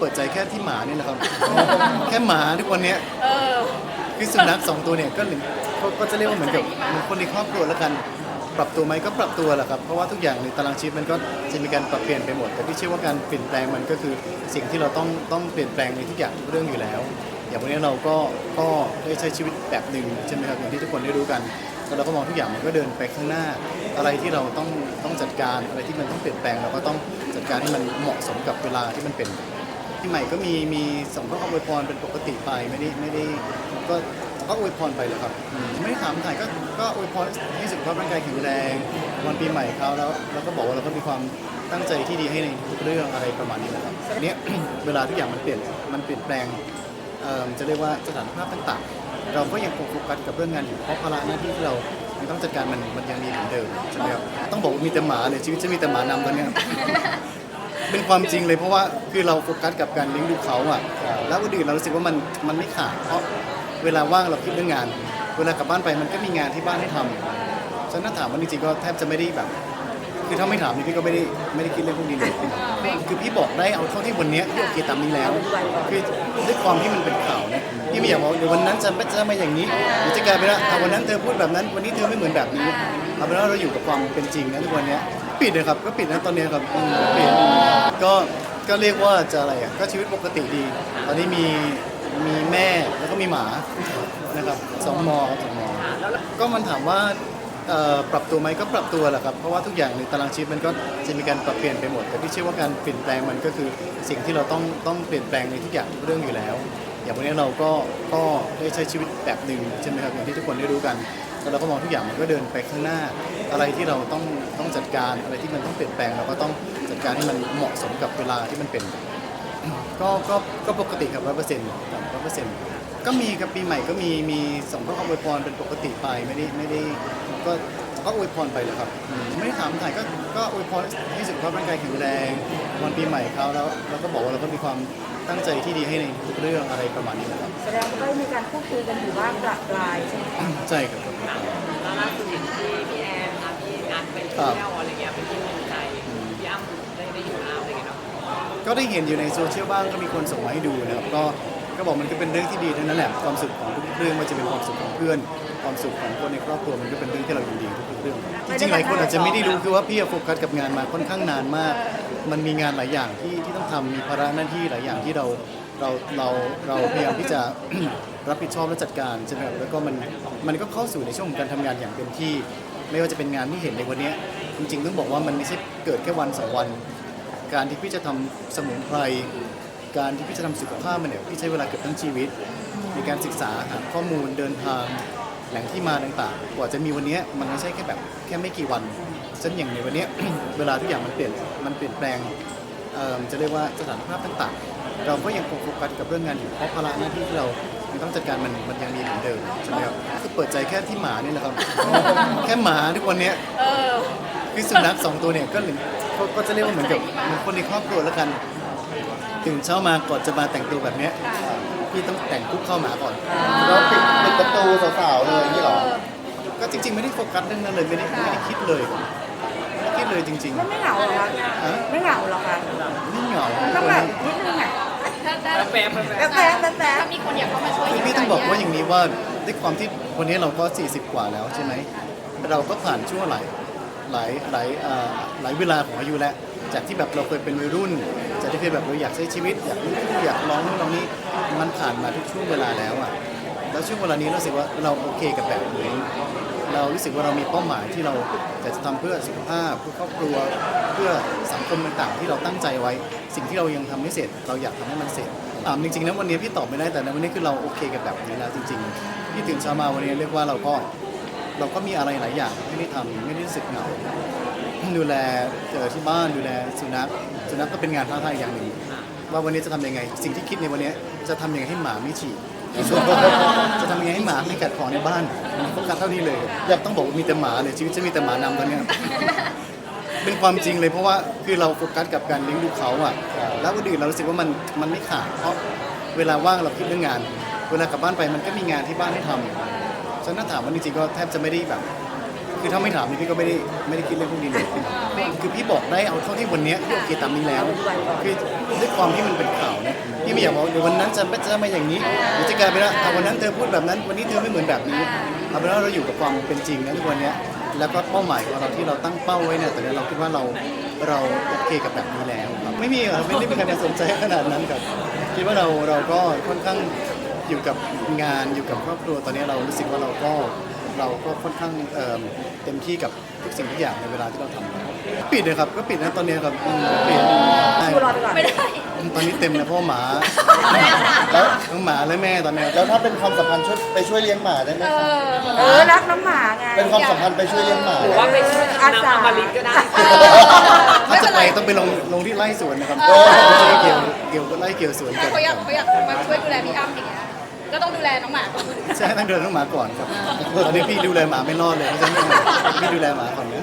เปิดใจแค่ที่หมาเนี่ยแหละครับ แค่หมาทุกวันเนี้ยเออ คือสุนัขสองตัวเนี่ยก็เหมือนก็ก็จะเรียกว่าเหมือนกับเหมือนคนในครอบครัวแล้วกัน ปรับตัวไหมก็ปรับตัวแหละครับ เพราะว่าทุกอย่างในตารางชีวิตมันก็จะมีการปรับเปลี่ยนไปหมด แต่พี่เชื่อว่าการเปลี่ยนแปลงมันก็คือสิ่งที่เราต้องต้องเปลี่ยนแปลงในทุกอย่างทุกเรื่องอยู่แล้ว อย่างวันนี้เราก็ก็ได้ใช้ชีวิตแบบหนึ่งใช่ไหมครับอย่างที่ทุกคนได้รู้กัน แล้วเราก็มองทุกอย่างมันก็เดินไปข้างหน้า อะไรที่เราต้องต้องจัดการอะไรที่มันต้องเปลี่ยนแปลงเราก็ต้องจัดการให้มันเหมาะสมกับเวลาที่มันเป็น ที่ใหม่ก็มีมีส่งข้อความอวยพรเป็นปกติไปไม่ได้ไม่ได้ก็ก็อวยพรไปเลยครับอืมไม่ได้ถามถ่ายก็ก็อวยพรให้สุขภาพร่างกายแข็งแรงวันปีใหม่เขาแล้วแล้วก็บอกว่าเราก็มีความตั้งใจที่ดีให้ในทุกเรื่องอะไรประมาณนี้แหละครับเนี้ย เวลาทุกอย่างมันเปลี่ยนมันเปลี่ยนแปลง เอิ่มจะเรียกว่าสถานภาพต่างๆ เราก็ยังคงโฟกัสกับเรื่องงานอยู่เพราะภาระหน้าที่ที่เรายังต้องจัดการมันมันยังมีเหมือนเดิมใช่ไหมครับต้องบอกว่ามีแต่หมาเลยชีวิตจะมีแต่หมานำตอนเนี้ย เป็นความจริงเลยเพราะว่าคือเราโฟกัสกับการเลี้ยงดูเขาอะแล้ววันอื่นเรารู้สึกว่ามันมันไม่ขาดเพราะเวลาว่างเราคิดเรื่องงาน เวลากลับบ้านไปมันก็มีงานที่บ้านให้ทำฉะนั้นถ้าถามว่าจริงๆก็แทบจะไม่ได้แบบ คือถ้าไม่ถามนี่พี่ก็ไม่ได้ไม่ได้คิดเรื่องพวกนี้เลยคือพี่บอกได้เอาเท่าที่วันเนี้ยพี่โอเคตามนี้แล้ว คือด้วยความที่มันเป็นข่าวเนี่ย พี่ไม่อยากบอกเดี๋ยววันนั้นจะไม่จะมาอย่างนี้เดี๋ยวจะกลายเป็นว่าอะวันนั้นเธอพูดแบบนั้น วันนี้เธอไม่เหมือนแบบนี้เอาเป็นว่าเราอยู่กับความเป็นจริงนะทุกวันเนี้ยปิดเลยครับก็ปิดนะตอนเนี้ยครับอืมปิดก็ก็เรียกว่าจะอะไรอะก็ชีวิตปกติดี ตอนนี้มีมีแม่แล้วก็มีหมานะครับสองมอสองมอ ก็มันถามว่าเอ่อปรับตัวไหมก็ปรับตัวแหละครับ เพราะว่าทุกอย่างในตารางชีวิตมันก็จะมีการปรับเปลี่ยนไปหมด แต่พี่เชื่อว่าการเปลี่ยนแปลงมันก็คือสิ่งที่เราต้องต้องเปลี่ยนแปลงในทุกอย่างทุกเรื่องอยู่แล้ว อย่างวันนี้เราก็ก็ได้ใช้ชีวิตแบบหนึ่งใช่ไหมครับอย่างที่ทุกคนได้รู้กันแล้วเราก็มองทุกอย่างมันก็เดินไปข้างหน้า อะไรที่เราต้องต้องจัดการอะไรที่มันต้องเปลี่ยนแปลงเราก็ต้องจัดการให้มันเหมาะสมกับเวลาที่มันเป็น ก็ก็ก็ปกติครับร้อยเปอร์เซ็นต์ร้อยเปอร์เซ็นต์ ก็มีครับปีใหม่ก็มีมีส่งข้อความอวยพรเป็นปกติไปไม่ได้ไม่ได้ก็ก็อวยพรไปเลยครับอืมไม่ได้ถามถ่ายก็ก็อวยพรให้สุขภาพร่างกายแข็งแรงวันปีใหม่เขาแล้วแล้วก็บอกว่าเราก็มีความตั้งใจที่ดีให้ในทุกเรื่องอะไรประมาณนี้นะครับแสดงว่าก็มีการพูดคุยกันอยู่บ้างปรับปลายใช่ไหมคะใช่ครับ แล้วล่าสุดอย่างที่พี่แอนนะพี่นัดไปเที่ยวอะไรเงี้ยไปที่เมืองใจพี่อ้ำได้ได้อยู่น้ำอะไรเงี้ยเนาะก็ได้เห็นอยู่ในโซเชียลบ้างก็มีคนส่งมาให้ดูนะครับก็ ก็บอกมันก็เป็นเรื่องที่ดีทั้งนั้นแหละความสุขของทุกเรื่องมันจะเป็นความสุขของเพื่อน ความสุขของคนในครอบครัวมันก็เป็นเรื่องที่เรายินดีทุกๆเรื่องจริงๆหลายคนอาจจะไม่ได้รู้คือว่าพี่โฟกัสกับงานมาค่อนข้างนานมาก มันมีงานหลายอย่างที่ที่ต้องทำมีภาระหน้าที่หลายอย่างที่เราเราเราเราพยายามที่จะ รับผิดชอบและจัดการใช่ไหมครับแล้วก็มันมันก็เข้าสู่ในช่วงของการทำงานอย่างเต็มที่ ไม่ว่าจะเป็นงานที่เห็นในวันเนี้ยจริงๆต้องบอกว่ามันไม่ใช่เกิดแค่วันสองวัน การที่พี่จะทำสมุนไพร การที่พี่จะทำสุขภาพมันเนี่ยพี่ใช้เวลาเกือบทั้งชีวิต ในการศึกษาหาข้อมูลเดินทางแหล่งที่มาต่างๆ กว่าจะมีวันเนี้ยมันไม่ใช่แค่แบบแค่ไม่กี่วันฉะนันอย่างในวันเนี้ยเวลาทุกอย่างมันเปลี่ยนมันเปลี่ยนแปลงเอิ่มจะเรียกว่าสถานภาพต่างๆ เราก็ยังคงโฟกัสกับเรื่องงานอยู่เพราะภาระหน้าที่ที่เรายังต้องจัดการมันมันยังมีเหมือนเดิมใช่ไหมครับคือเปิดใจแค่ที่หมาเนี่ยแหละครับ แค่หมาทุกวันเนี้ยเออคือสุนัขสองตัวเนี่ยก็เหมือนก็ก็จะเรียกว่าเหมือนกับเหมือนคนในครอบครัวแล้วกัน ตื่นเช้ามาก่อนจะมาแต่งตัวแบบเนี้ยพี่ต้องแต่งคุกเข้าหมาก่อนแล้วปิดปิดประตูสาวๆเลยนี่เหรอ ก็จริง ๆ ไม่ได้โฟกัสเรื่องนั้นเลยไม่ได้ไม่ได้คิดเลยไม่ได้คิดเลยจริงมันไม่เหงาเหรอคะฮะไม่เหงาเหรอคะๆไม่เหงาต้องแบบนิดนึงอะแป๊บแป๊บแป๊บแป๊บแป๊บถ้ามีคนอยากเข้ามาช่วยคือพี่ต้องบอกว่าอย่างนี้ว่าด้วยความที่วันนี้เราก็ 40 กว่าแล้วใช่ไหมเราก็ผ่านช่วงหลายหลายหลายเอ่อหลายเวลาของอายุแล้วจากที่แบบเราเคยเป็นวัยรุ่น จากที่แบบเราอยากใช้ชีวิตอยากรู้อยากลองนู่นลองนี่มันผ่านมาทุกช่วงเวลาแล้วอะแล้วช่วงเวลานี้เราสึกว่าเราโอเคกับแบบนี้เรารู้สึกว่าเรามีเป้าหมายที่เราจะทำเพื่อสุขภาพเพื่อครอบครัว เพื่อสังคมต่างๆ ที่เราตั้งใจไว้ สิ่งที่เรายังทำไม่เสร็จ เราอยากทำให้มันเสร็จถามจริงๆนะวันนี้พี่ตอบไม่ได้แต่ในวันนี้คือเราโอเคกับแบบนี้แล้วจริงๆพี่ตื่นเช้ามาวันนี้เรียกว่าเราก็ เราก็มีอะไรหลายอย่างไม่ได้ทำไม่ได้รู้สึกเหงาดูแลเจอที่บ้านดูแลสุนัขสุนัขก็เป็นงานท้าทายอย่างหนึ่งว่าวันนี้จะทำยังไง สิ่งที่คิดในวันนี้จะทำยังไงให้หมาไม่ฉี่ จะทำยังไงให้หมาไม่กัดของในบ้านโฟกัสเท่านี้เลยอยากต้องบอกว่ามีแต่หมาเลยชีวิตจะมีแต่หมานำตอนเนี้ย เป็นความจริงเลยเพราะว่าคือเราโฟกัสกับการเลี้ยงดูเขาอะแล้ววันอื่นเรารู้สึกว่ามันมันไม่ขาดเพราะเวลาว่างเราคิดเรื่องงาน เวลากลับบ้านไปมันก็มีงานที่บ้านให้ทำ ฉะนั้นถ้าถามว่าจริงๆก็แทบจะไม่ได้แบบ คือถ้าไม่ถามนี่พี่ก็ไม่ได้ไม่ได้คิดเรื่องพวกนี้เลยคือพี่บอกได้เอาเท่าที่วันเนี้ยพี่โอเคตามนี้แล้วคือด้วยความที่มันเป็นข่าวเนี่ยพี่ไม่อยากบอกว่าเดี๋ยววันนั้นจะจะมาอย่างนี้เดี๋ยวจะกลายเป็นว่าอะวันนั้นเธอพูดแบบนั้น วันนี้เธอไม่เหมือนแบบนี้เอาเป็นว่าเราอยู่กับความเป็นจริงนะทุกวันเนี้ยแล้วก็เป้าหมายของเราที่เราตั้งเป้าไว้เนี่ยตอนนี้เราคิดว่าเราเราโอเคกับแบบนี้แล้วครับไม่มีครับไม่ได้มีใครมาสนใจขนาดนั้นครับคิดว่าเราเราก็ค่อนข้าง อยู่กับงานอยู่กับครอบครัวตอนนี้เรารู้สึกว่าเราก็เราก็ค่อนข้างเอิ่มเต็มที่กับทุกสิ่งทุกอย่างในเวลาที่เราทำปิดเลยครับก็ปิดนะตอนนี้ครับอืมปิดใช่ดูรอไปก่อนไม่ได้ตอนนี้เต็มนะเพราะว่าหมาแล้วทั้งหมาและแม่ตอนนี้แล้วถ้าเป็นความสัมพันธ์ช่วยไปช่วยเลี้ยงหมาได้ไหมเอคะอเออรักน้องหมาไงเป็นความสัมพันธ์ไปช่วยเลี้ยงหมาหรือว่าไปช่วยทำน้ำอมฤตก็ได้ ถ้าจะไปต้องไปลงลงที่ไร่สวนนะครับเออไม่ใช่เกี่ยวเกี่ยวกับไร่เกี่ยวสวนถ้ากันเขาอยากเขาอยากมาช่วยดูแลพี่อ้ำอย่างเงี้ย ก็ต้องดูแลน้องหมาก่อน ใช่ต้องเดินต้องหมาก่อนครับตอนนี้พี่ดูแลหมาไม่รอดเลยเพราะฉะนั้นพี่ดูแลหมาก่อนนะ